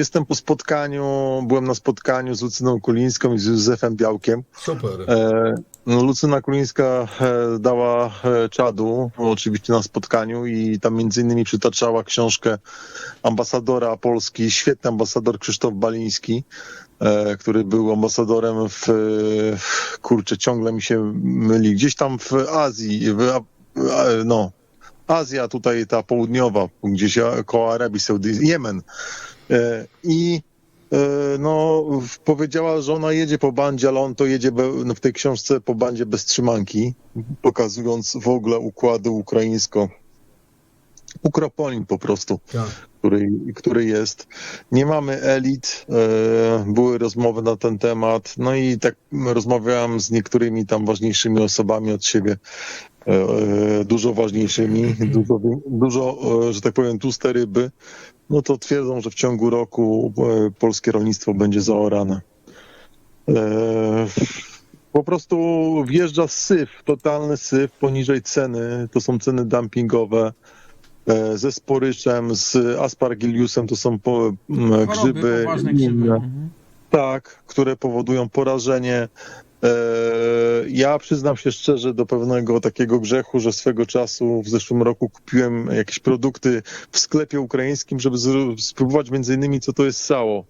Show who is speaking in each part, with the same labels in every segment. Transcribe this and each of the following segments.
Speaker 1: jestem po spotkaniu, byłem na spotkaniu z Lucyną Kulińską i z Józefem Białkiem.
Speaker 2: Super.
Speaker 1: E, no, Lucyna Kulińska e, dała e, czadu, oczywiście na spotkaniu i tam między innymi przytaczała książkę ambasadora Polski, świetny ambasador Krzysztof Baliński, który był ambasadorem w, kurczę, ciągle mi się myli, gdzieś tam w Azji, w, no, Azja tutaj ta południowa, gdzieś koło Arabii Saudyjskiej, Jemen. E, I e, no, powiedziała, że ona jedzie po bandzie, ale on to jedzie no, w tej książce po bandzie bez trzymanki, pokazując w ogóle układy ukraińsko. Ukropolin po prostu,
Speaker 2: Tak.
Speaker 1: który, który jest. Nie mamy elit, e, były rozmowy na ten temat, no i tak rozmawiałem z niektórymi tam ważniejszymi osobami od siebie, dużo ważniejszymi, dużo, dużo, że tak powiem, tłuste ryby, no to twierdzą, że w ciągu roku e, polskie rolnictwo będzie zaorane. E, Po prostu wjeżdża syf, totalny syf poniżej ceny. To są ceny dumpingowe. E, Ze sporyczem, z aspargiliusem to są po, grzyby.
Speaker 3: grzyby. Mhm.
Speaker 1: Tak, które powodują porażenie. E, Ja przyznam się szczerze do pewnego takiego grzechu, że swego czasu w zeszłym roku kupiłem jakieś produkty w sklepie ukraińskim, żeby spróbować między innymi co to jest sało.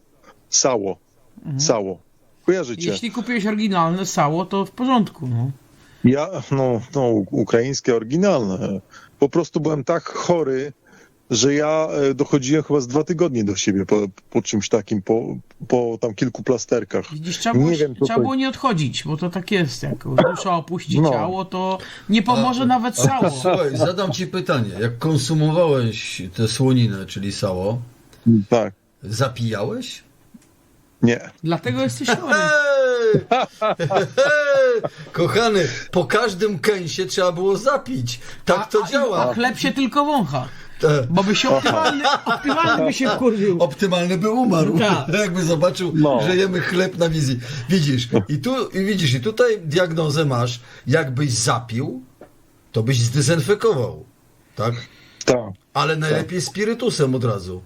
Speaker 1: Sało.
Speaker 3: Mhm.
Speaker 1: Sało. Kojarzycie?
Speaker 3: Jeśli kupiłeś oryginalne sało, to w porządku. No.
Speaker 1: Ja, no, no, ukraińskie, oryginalne. Po prostu byłem tak chory, że ja e, dochodziłem chyba z dwa tygodnie do siebie po, po czymś takim, po, po tam kilku plasterkach.
Speaker 3: Widzisz, trzeba, było,
Speaker 1: Nie wiem, co
Speaker 3: trzeba
Speaker 1: to-
Speaker 3: było nie odchodzić, bo to tak jest. Jak dusza opuści
Speaker 1: No.
Speaker 3: ciało, to nie pomoże nawet sało.
Speaker 2: Słuchaj, zadam ci pytanie. Jak konsumowałeś tę słoninę, czyli sało,
Speaker 1: Tak,
Speaker 2: zapijałeś?
Speaker 1: nie.
Speaker 3: Dlatego jesteś chory.
Speaker 2: Kochany, po każdym kęsie trzeba było zapić. Tak to
Speaker 3: a,
Speaker 2: działa.
Speaker 3: A chleb się tylko wącha.
Speaker 2: Te-
Speaker 3: Bo by się optymalny, optymalny by się wkurwił.
Speaker 2: Optymalny by umarł.
Speaker 3: Tak.
Speaker 2: Jakby zobaczył,
Speaker 1: No.
Speaker 2: że jemy chleb na wizji. Widzisz, i tu, i widzisz, i tutaj diagnozę masz. Jakbyś zapił, to byś zdezynfekował. Tak?
Speaker 1: Tak.
Speaker 2: Ale najlepiej spirytusem od razu.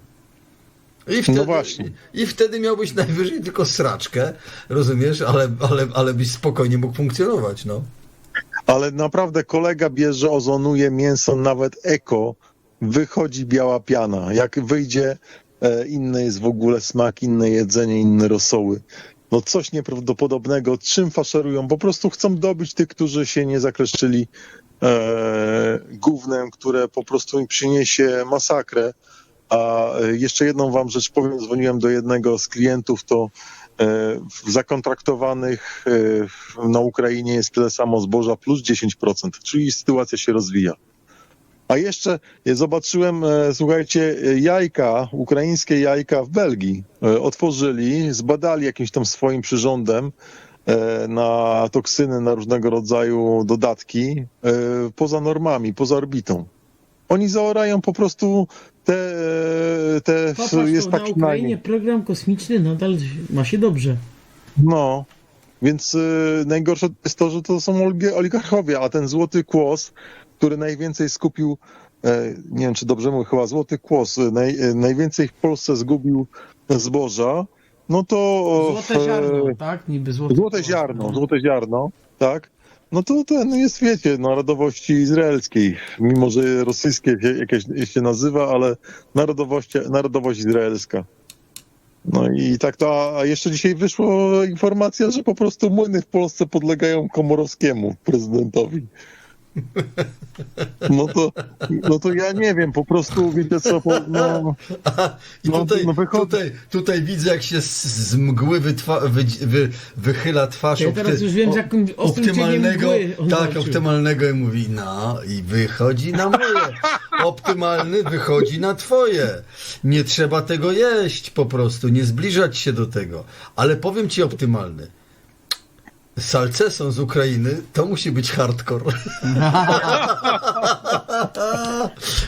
Speaker 2: I wtedy,
Speaker 1: No właśnie.
Speaker 2: I wtedy miałbyś najwyżej tylko sraczkę, rozumiesz, ale, ale, ale byś spokojnie mógł funkcjonować, no.
Speaker 1: Ale naprawdę kolega bierze, ozonuje mięso, nawet eko, wychodzi biała piana. Jak wyjdzie, e, inny jest w ogóle smak, inne jedzenie, inne rosoły. No coś nieprawdopodobnego. Czym faszerują? Po prostu chcą dobić tych, którzy się nie zakreszczyli e, gównem, które po prostu im przyniesie masakrę. A e, jeszcze jedną wam rzecz powiem, dzwoniłem do jednego z klientów, to e, w zakontraktowanych e, na Ukrainie jest tyle samo zboża plus 10%, czyli sytuacja się rozwija. A jeszcze zobaczyłem, słuchajcie, jajka, ukraińskie jajka w Belgii otworzyli, zbadali jakimś tam swoim przyrządem na toksyny, na różnego rodzaju dodatki poza normami, poza orbitą. Oni zaorają po prostu te, te
Speaker 3: Popatrz,
Speaker 1: jest
Speaker 3: na
Speaker 1: taki
Speaker 3: Ukrainie program kosmiczny nadal ma się dobrze.
Speaker 1: No, więc y, najgorsze jest to, że to są oligarchowie, a ten złoty kłos, który najwięcej skupił, e, nie wiem czy dobrze mówię, chyba złoty kłos, y, naj, y, najwięcej w Polsce zgubił zboża, no to...
Speaker 3: Złote
Speaker 1: e,
Speaker 3: ziarno, tak? Niby złote,
Speaker 1: Złote ziarno, złote ziarno, tak? No to ten jest, wiecie, narodowości izraelskiej, mimo że rosyjskie się, jakieś się nazywa, ale narodowość, narodowość izraelska. No i tak to, a jeszcze dzisiaj wyszła informacja, że po prostu młyny w Polsce podlegają Komorowskiemu, prezydentowi. No to, no to ja nie wiem, po prostu wiecie co, po, no,
Speaker 2: I
Speaker 1: No,
Speaker 2: tutaj,
Speaker 1: no
Speaker 2: tutaj, tutaj widzę, jak się z, z mgły wytwa, wy, wy, wychyla twarz
Speaker 3: Ja teraz już wiem, z jakim
Speaker 2: optymalnego, tak, optymalnego i mówi, no i wychodzi na moje. Optymalny wychodzi na twoje. Nie trzeba tego jeść po prostu, nie zbliżać się do tego. Ale powiem ci optymalny. Salceson z Ukrainy to musi być hardcore.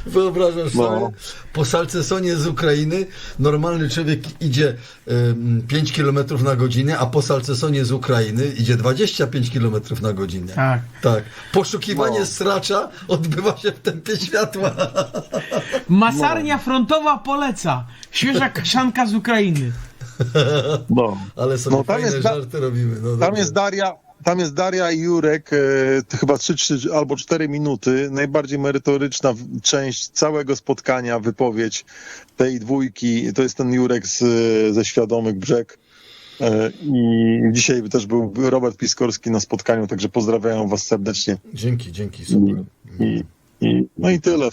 Speaker 2: Wyobrażasz
Speaker 1: No.
Speaker 2: sobie? Po salcesonie z Ukrainy normalny człowiek idzie ym, 5 km na godzinę, a po salcesonie z Ukrainy idzie 25 km na godzinę.
Speaker 3: Tak.
Speaker 2: Tak. Poszukiwanie
Speaker 1: No.
Speaker 2: stracza odbywa się w tempie światła.
Speaker 3: Masarnia frontowa poleca. Świeża kaszanka z Ukrainy.
Speaker 1: No.
Speaker 2: Ale sobie
Speaker 1: No, tam
Speaker 2: fajne
Speaker 1: jest
Speaker 2: żarty robimy. No,
Speaker 1: Tam
Speaker 2: dobra.
Speaker 1: jest Daria, tam jest Daria i Jurek, e, chyba 3, 3 albo 4 minuty. Najbardziej merytoryczna część całego spotkania, wypowiedź tej dwójki. To jest ten Jurek z, ze Świadomych Brzeg. E, I dzisiaj też był Robert Piskorski na spotkaniu, także pozdrawiam was serdecznie.
Speaker 2: Dzięki, dzięki, super.
Speaker 1: I, i, no i tyle.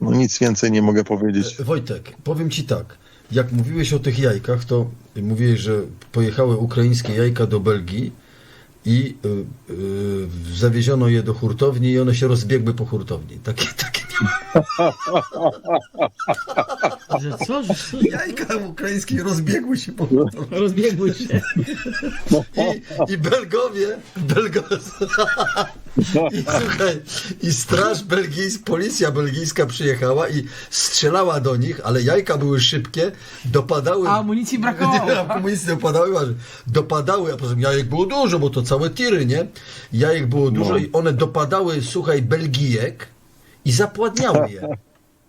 Speaker 1: No nic więcej nie mogę powiedzieć.
Speaker 2: E, Wojtek, powiem ci tak. Jak mówiłeś o tych jajkach, to mówiłeś, że pojechały ukraińskie jajka do Belgii i y, y, zawieziono je do hurtowni i one się rozbiegły po hurtowni. Takie,
Speaker 3: Że co? Że co?
Speaker 2: jajka ukraińskie rozbiegły się po hurtowni.
Speaker 3: Rozbiegły się.
Speaker 2: I, i Belgowie, Belgo... I słuchaj, i straż belgijska, policja belgijska przyjechała i strzelała do nich, ale jajka były szybkie, dopadały...
Speaker 3: A amunicji brakowało.
Speaker 2: Nie, amunicji dopadały, dopadały, a poza tym jajek było dużo, bo to całe tiry, nie? Jajek było dużo
Speaker 1: No.
Speaker 2: i one dopadały, słuchaj, Belgijek i zapładniały je.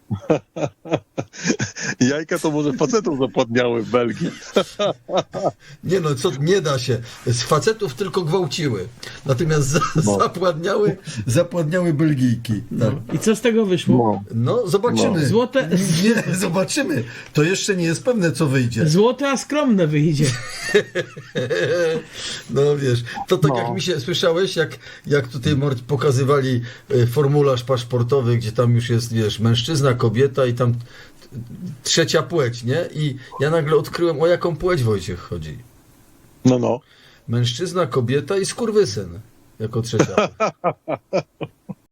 Speaker 1: Jajka to może facetów zapładniały w Belgii.
Speaker 2: Nie no, co, nie da się. Z facetów tylko gwałciły. Natomiast za,
Speaker 1: No.
Speaker 2: zapładniały, zapładniały Belgijki. Tak.
Speaker 3: I co z tego wyszło?
Speaker 2: No, zobaczymy.
Speaker 1: No.
Speaker 3: Złote,
Speaker 2: Nie, zobaczymy. To jeszcze nie jest pewne, co wyjdzie.
Speaker 3: złote, a skromne wyjdzie.
Speaker 2: No wiesz, to tak
Speaker 1: No.
Speaker 2: jak mi się słyszałeś, jak, jak tutaj pokazywali e, formularz paszportowy, gdzie tam już jest, wiesz, mężczyzna, kobieta i tam trzecia płeć, nie? I ja nagle odkryłem, o jaką płeć Wojciech chodzi.
Speaker 1: No, no.
Speaker 2: Mężczyzna, kobieta i skurwysyn jako trzecia.